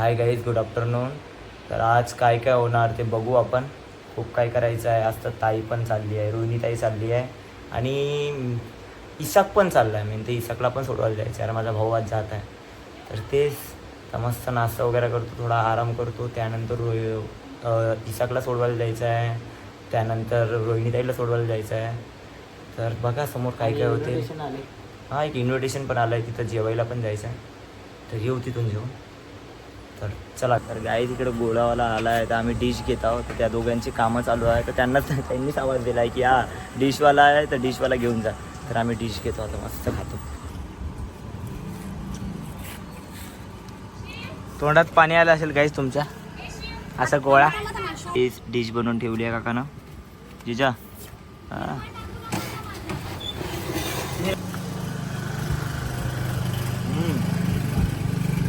Hi guys good afternoon तर आज काय काय होणार ते बघू आपण. खूप काय करायचं आहे. आज तर ताई पण चालली आहे रोहिणी ताई चालली आहे. आणि इसाक पण चालला आहे मी ते इसाकला पण सोडवायला जायचं आहे अरे माझा भाऊ आज जात आहे. तर तेच तर मस्त नाश्ता वगैरे करतो थोडा आराम करतो. त्यानंतर रोहि इसाकला सोडवायला जायचं आहे त्यानंतर रोहिणी ताईला सोडवायला जायचं आहे तर बघा समोर काय काय होते. हां एक इन्व्हिटेशन पण आलं आहे तिथं जेवायला पण जायचं आहे तर येऊ तिथून जेवून तर चला तर गाई तिकडे गोळावाला आला आहे तर आम्ही डिश घेत आहोत. तर त्या दोघांची कामं चालू आहे. तर त्यांनाच त्यांनीच आवाज दिला आहे की हा डिशवाला आहे तर डिशवाला घेऊन जा. तर आम्ही डिश घेतो आता मस्त खातो. तोंडात पाणी आलं असेल गाईच तुमच्या? असा गोळा. डिश डिश बनवून ठेवली आहे काकानं. जिजा. हां.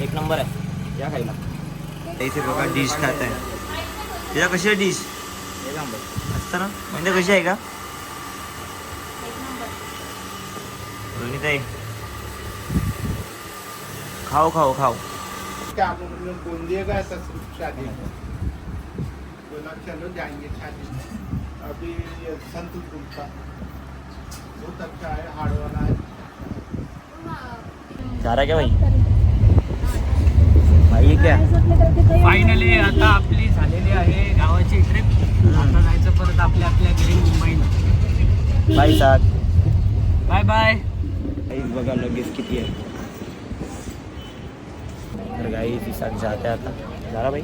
एक नंबर आहे. या खायला. इथे बघा डिश खात आहे. तिला कशी आहे डिश असतं ना? म्हणजे कशी आहे का? रोहिणीताई. खाओ खाओ खाओ. क्या शादी चलो जाएंगे शादी। अभी गुप्ता बहुत अच्छा है हार्ड वाला है जा रहा क्या भाई भाई क्या फायनली आता आपली झालेली आहे गावाची ट्रिप आता जायचं परत आपल्या आपल्या घरी मुंबईला. भाई साथ बाय बाय गाईज बघा लगेच किती आहे. तर गाई ती साथ जाते आता. झाला भाई?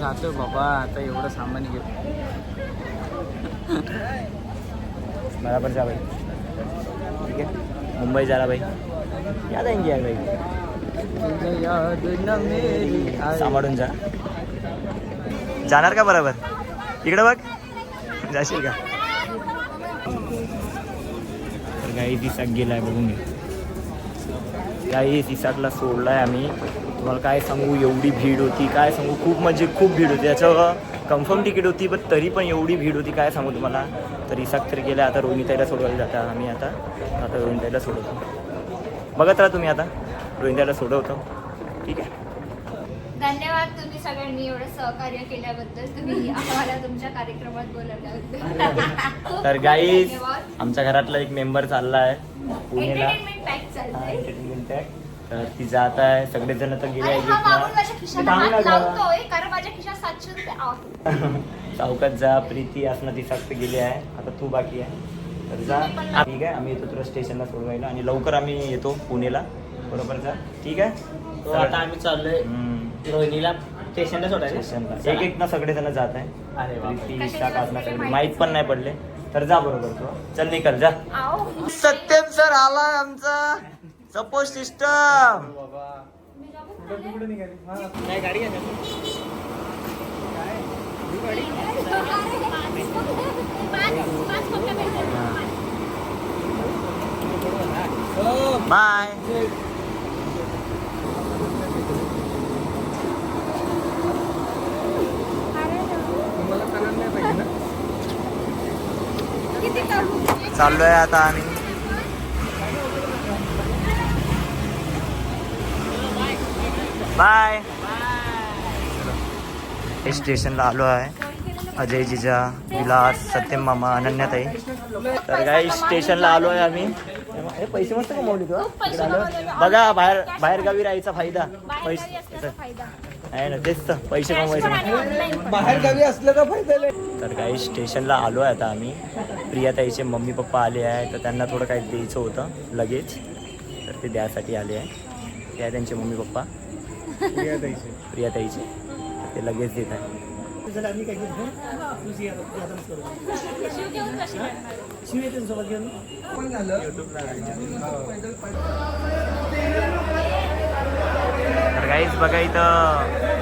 जातोय बाबा आता एवढं सामान घेऊ बराबर जा भाई. ठीक है मुंबई जा रहा भाई. याद आएंगे यार भाई? सांभाळून जा. जाणार का बरोबर? इकडे बघ. जाशील का? तर गाई तिसाक गेलाय बघून घे. गाई तिसाकला सोडलाय आम्ही. तुम्हाला काय सांगू? एवढी भीड होती. काय सांगू? खूप म्हणजे खूप भीड होती. याचं कन्फर्म तिकीट होती पण तरी पण एवढी भीड होती. काय सांगू तुम्हाला? तर इसाक तर गेल्या. आता रोहिणीताईला सोडवायला जाता आम्ही आता. आता रोहिणीताईला सोडवतो. बघत राहा तुम्ही आता. रोहिणीताईला सोडवतो. ठीक आहे. धन्यवाद तुम्ही सगळ्यांनी एवढं सहकार्य केल्याबद्दल. तुम्ही आम्हाला तुमच्या कार्यक्रमात बोलवल्याबद्दल. तर गाईज. आमच्या घरातला एक मेंबर चालला आहे पुणेला एंटरटेनमेंट पॅक हा. तर ती जात आहे. सगळेजण तर गेले हा चौकात जा प्रीती असणं ती सक्त गेली आहे. आता तू बाकी आहे. तर जा. ठीक आहे आम्ही येतो तुला स्टेशनला सोडवायला आणि लवकर आम्ही येतो पुणेला. बरोबर जा ठीक आहे? तो आता आम्ही चाललोय हम्म, रोहिणीला स्टेशनला सोडायला. स्टेशनला. एक एक ना सगळेजण जात आहे. अरे वा. सगळे. माहिती. पण नाही. पडले. तर जा बरोबर तू. चल निकल जा. आओ. सत्यम सर आलाय आमचा. Support system. काय गाडी घ्या. बाय. चाललोय आता आम्ही. बाय स्टेशनला आलो आहे. अजय जिजा विलास सत्यम मामा अनन्याताई. तर काही स्टेशनला आलो आहे आम्ही. हे पैसे मस्त कमवले तू हा? बघा बाहेर बाहेर गावी राहायचा फ़ायदा. पैसे आहे ना तेच तर पैसे कमवायचे बाहेर गावी असलं का फायदा तर काही स्टेशनला आलो आहे आता आम्ही. प्रियाताईचे मम्मी पप्पा आले आहे तर त्यांना थोडं काही द्यायचं होतं लगेच. तर ते द्यासाठी आले आहे ते आहे त्यांचे मम्मी पप्पा. प्रियाताईचे. तर ते लगेच देत आहे तर काहीच बघा इथं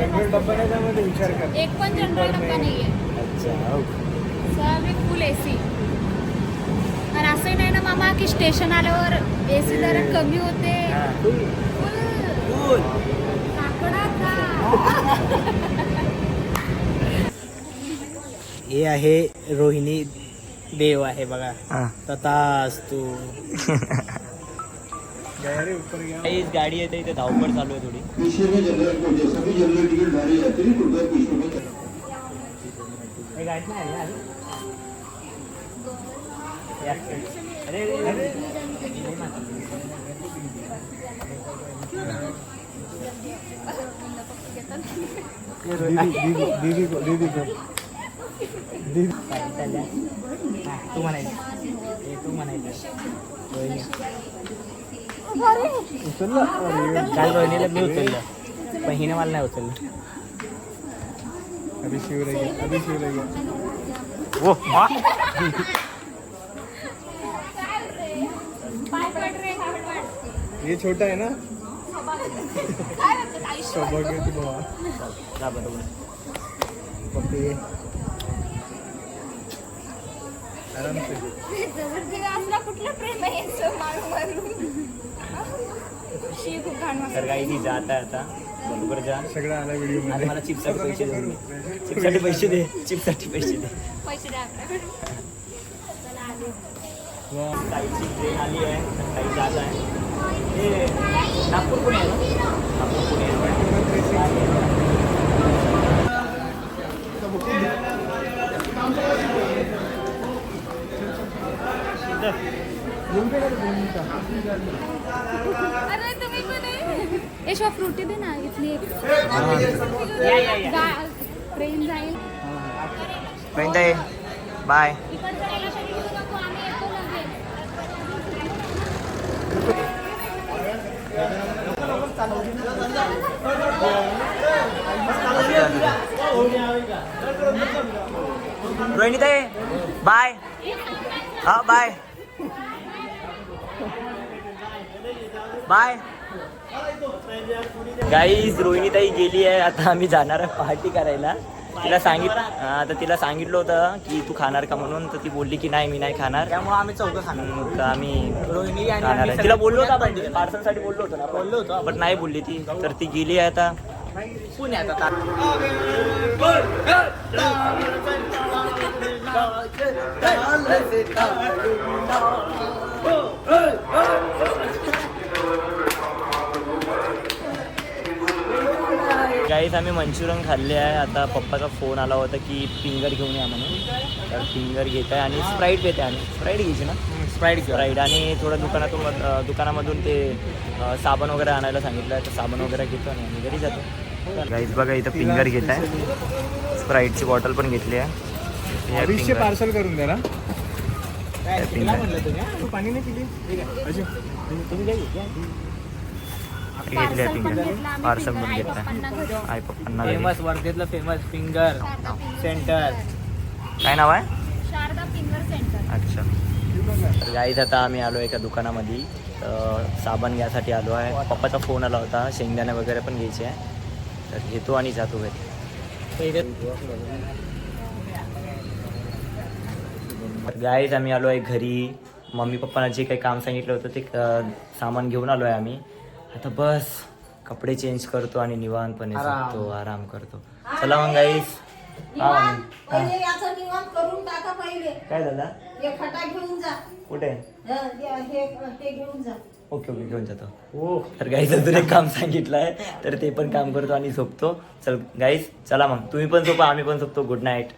डब्बा नाही त्यामध्ये विचार कर एक पण जनरल डब्बा नाहीये. अच्छा हो. सगळे फुल ए सी आणि असंही नाही ना मामा की स्टेशन आल्यावर ए. सी जरा कमी होते. हा. फुल. हे आहे रोहिणी देव आहे बघा. हा. तथाच तू काहीच गाडी येते इथे धावपळ चालू आहे थोडी. तू म्हणायचं. तू म्हणायचं. उचलला? अरे, काल रोहिणीला मी उचललं. पण हिने मला नाही उचललं. अभी अभी ओ वा. ये छोटा है ना? सौभाग्य की बाबा जा बरोबर पप्पी आराम से जबरदस्ती असला कुठलं प्रेम आहे यांचं मारून मारून शी खूप घाण तर काही ती जात आहे आता बरोबर जा सगळं आला व्हिडिओ आणि मला चिप्ससाठी पैसे दे चिप्ससाठी पैसे दे चिप्ससाठी पैसे दे पैसे द्या ताईची ट्रेन आली आहे ताई जात आहे हे नागपूर पुणे आहे ना नागपूर पुणे आहे. अरे तुम्ही पण आहे. ए शिवा फ्रुटी दे ना इथली एक. ट्रेन जाईल. पर्यंत बाय. इकडचं गेलं तरी घेऊ नको आम्ही येतो लगेच. रोहिणी ताई बाय. हा बाय. बाय गाईज रोहिणी ताई गेली आहे आता आम्ही जाणार आहे पार्टी करायला तिला सांगितलं हा, तर तिला सांगितलं होतं की तू खाणार का म्हणून तर ती बोलली की नाही मी नाही खाणार त्यामुळे आम्ही चौघं खाणार तर आम्ही रोहिणी आणि खाणार आहे तिला बोललो होतो आपण पार्सलसाठी बोललो होतो ना बोललो होतो. बट नाही बोलली ती तर ती गेली आहे आता पुण्यात आता काहीच आम्ही मंचुरियन खाल्ले आहे. आता पप्पाचा फोन आला होता की फिंगर घेऊन या म्हणून. तर फिंगर घेत आहे आणि स्प्राईट घेते आणि स्प्राईट घ्यायची ना? स्प्राईट स्प्राईट आणि थोडं दुकानातून दुकानामधून ते साबण वगैरे आणायला सांगितलं. आहे तर साबण वगैरे घेतो आणि आम्ही घरी जातो. गाईज बघा इथं फिंगर घेत आहे. स्प्राईटची बॉटल पण घेतली आहे. हे. पार्सल करून द्या ना. हा? पाणी नाही पिली? ठीक आहे. अजय तुम्ही काय घेतलं? आहे फिंगर पार्सल पण आई घेतलं. आई पप्पांना. फेमस वर्धेतलं फेमस फिंगर. सेंटर. काय नाव आहे? Sharada finger centre. अच्छा. तर गाईज आता आम्ही आलो एका दुकानामध्ये. तर साबण घ्यायसाठी आलो आहे. पप्पाचा फोन आला होता. शेंगदाणे वगैरे पण घ्यायचे आहे. तर घेतो आणि जातो घरी. गाईज आम्ही आलो आहे घरी. मम्मी पप्पांना जे काही काम सांगितलं होतं ते सामान घेऊन आलो आहे आम्ही. आता बस कपडे चेंज करतो आणि निवांतपणे. झोपतो आराम करतो. चला मग गाईज हा मम्मी. पहिले याचं निवांत करून टाका पहिले. काय झालं? हे खटा घेऊन जा. कुठे? हं, हे हे- हे घेऊन जा. ओके ओके घेऊन जातो. हो. तर गाईज अजून एक काम सांगितलं आहे तर ते पण काम करतो आणि झोपतो. चल गाईज चला मग. तुम्ही पण झोपा आम्ही पण झोपतो. Good night